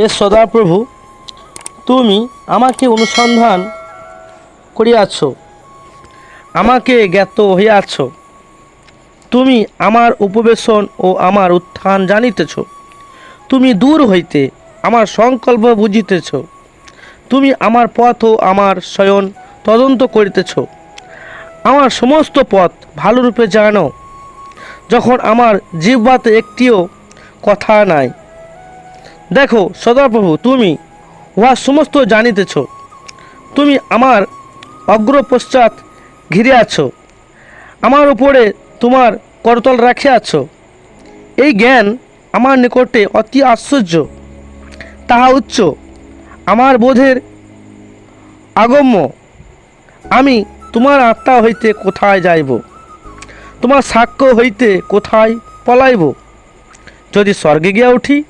হে সদাপ্রভু, তুমি আমাকে অনুসন্ধান করিয়াছ, আমাকে জ্ঞাত হইয়াছ। তুমি আমার উপবেশন ও আমার উত্থান জানিতেছ। তুমি দূর হইতে আমার সংকল্প বুঝিতেছ। তুমি আমার পথ ও আমার শয়ন তদন্ত করিতেছ। আমার সমস্ত পথ ভালোরূপে জানো, যখন আমার জিহ্বাতে একটিও কথা নাই। দেখো সদাপ্রভু, তুমি উহা সমস্ত জানিতেছ। তুমি আমার অগ্র পশ্চাৎ ঘিরে আছো। আমার উপরে তোমার করতল রাখিয়াছ এই জ্ঞান আমার নিকটে অতি আশ্চর্য। তাহা উচ্চ, আমার বোধের আগম্য। আমি তোমার আত্মা হইতে কোথায় যাইব? তোমার সাক্ষ্য হইতে কোথায় পলাইব? যদি স্বর্গে গিয়া উঠি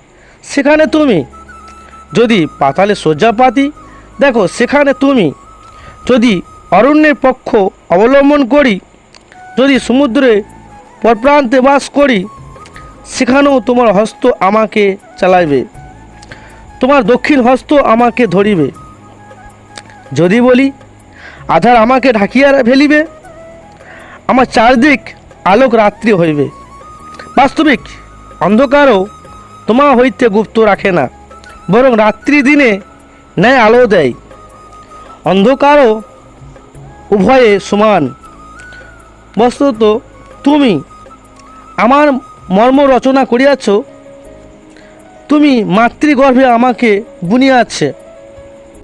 সেখানে তুমি। যদি পাতালে শয্যা পাতি, দেখো সেখানে তুমি। যদি অরণ্যের পক্ষ অবলম্বন করি, যদি সমুদ্রে পরপ্রান্তে বাস করি, সেখানেও তোমার হস্ত আমাকে চালাইবে। তোমার দক্ষিণ হস্ত আমাকে ধরিবে। যদি বলি, আধার আমাকে ঢাকিয়া ফেলিবে, আমার চারদিক আলোক রাত্রি হইবে। বাস্তবিক অন্ধকারও তোমা হইতে গুপ্ত রাখে না, বরং রাত্রি দিনে ন্যায় আলো দেয়। অন্ধকারও উভয়ে সমান। বস্তুত তুমি আমার মর্ম রচনা করিয়াছ, তুমি মাতৃগর্ভে আমাকে বুনিয়াছে।